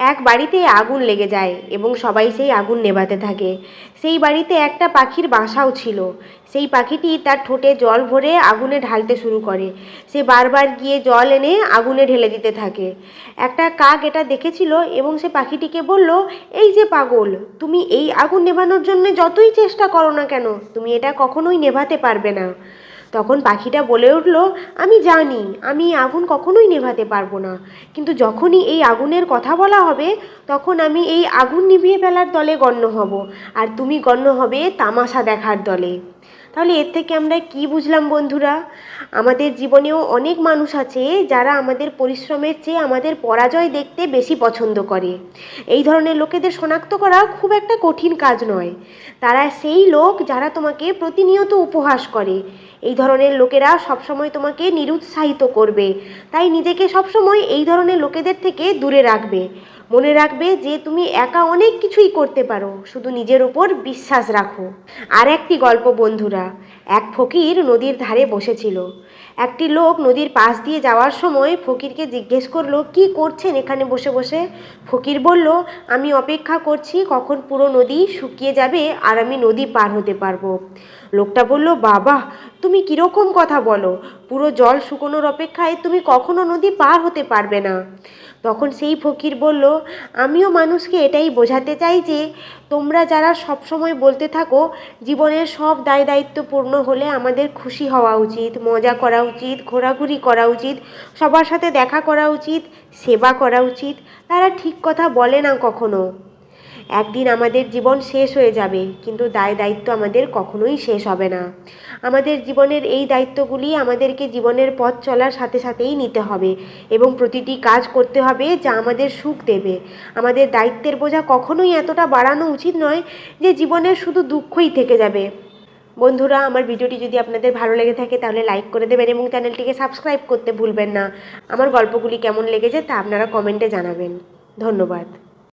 এক বাড়িতে আগুন লেগে যায় এবং সবাই সেই আগুন নেভাতে থাকে। সেই বাড়িতে একটা পাখির বাসাও ছিল। সেই পাখিটি তার ঠোঁটে জল ভরে আগুনে ঢালতে শুরু করে। সে বারবার গিয়ে জল এনে আগুনে ঢেলে দিতে থাকে। একটা কাক এটা দেখেছিল এবং সে পাখিটিকে বলল, এই যে পাগল, তুমি এই আগুন নেভানোর জন্য যতই চেষ্টা করো না কেন, তুমি এটা কখনোই নেভাতে পারবে না। তখন পাখিটা বলে উঠল, আমি জানি, আমি আগুন কখনোই নেভাতে পারব না। কিন্তু যখনই এই আগুনের কথা বলা হবে, তখন আমি এই আগুন নিভিয়ে ফেলার দলে গণ্য হব, আর তুমি গণ্য হবে তামাশা দেখার দলে। তাহলে এর থেকে আমরা কি বুঝলাম বন্ধুরা? আমাদের জীবনেও অনেক মানুষ আছে যারা আমাদের পরিশ্রমের চেয়ে আমাদের পরাজয় দেখতে বেশি পছন্দ করে। এই ধরনের লোকেদের শনাক্ত করা খুব একটা কঠিন কাজ নয়। তারা সেই লোক যারা তোমাকে প্রতিনিয়ত উপহাস করে। এই ধরনের লোকেরা সবসময় তোমাকে নিরুৎসাহিত করবে। তাই নিজেকে সবসময় এই ধরনের লোকেদের থেকে দূরে রাখবে। মনে রাখবে যে তুমি একা অনেক কিছুই করতে পারো, শুধু নিজের উপর বিশ্বাস রাখো। আর একটি গল্প, বন্ধুরা, এক ফকির নদীর ধারে বসেছিল। একটি লোক নদীর পাশ দিয়ে যাওয়ার সময় ফকিরকে জিজ্ঞেস করল, কি করছেন এখানে বসে বসে? ফকির বলল, আমি অপেক্ষা করছি কখন পুরো নদী শুকিয়ে যাবে আর আমি নদী পার হতে পারব। লোকটা বলল, বাবা, তুমি কীরকম কথা বলো? পুরো জল শুকোনোর অপেক্ষায় তুমি কখনো নদী পার হতে পারবে না। তখন সেই ফকির বলল আমিও মানুষকে এটাই বোঝাতে চাই যে তোমরা যারা সব সময় বলতে থাকো, জীবনের সব দায় দায়িত্ব পূর্ণ হলে আমাদের খুশি হওয়া উচিত, মজা করা উচিত, ঘোরাঘুরি করা উচিত, সবার সাথে দেখা করা উচিত, সেবা করা উচিত। তারা ঠিক কথা বলে না কখনো। একদিন আমাদের জীবন শেষ হয়ে যাবে, কিন্তু দায় দায়িত্ব আমাদের কখনোই শেষ হবে না। আমাদের জীবনের এই দায়িত্বগুলি আমাদেরকে জীবনের পথ চলার সাথে সাথেই নিতে হবে এবং প্রতিটি কাজ করতে হবে যা আমাদের সুখ দেবে। আমাদের দায়িত্বের বোঝা কখনোই এতটা বাড়ানো উচিত নয় যে জীবনের শুধু দুঃখই থেকে যাবে। বন্ধুরা, আমার ভিডিওটি যদি আপনাদের ভালো লেগে থাকে তাহলে লাইক করে দেবেন এবং চ্যানেলটিকে সাবস্ক্রাইব করতে ভুলবেন না। আমার গল্পগুলি কেমন লেগেছে তা আপনারা কমেন্টে জানাবেন। ধন্যবাদ।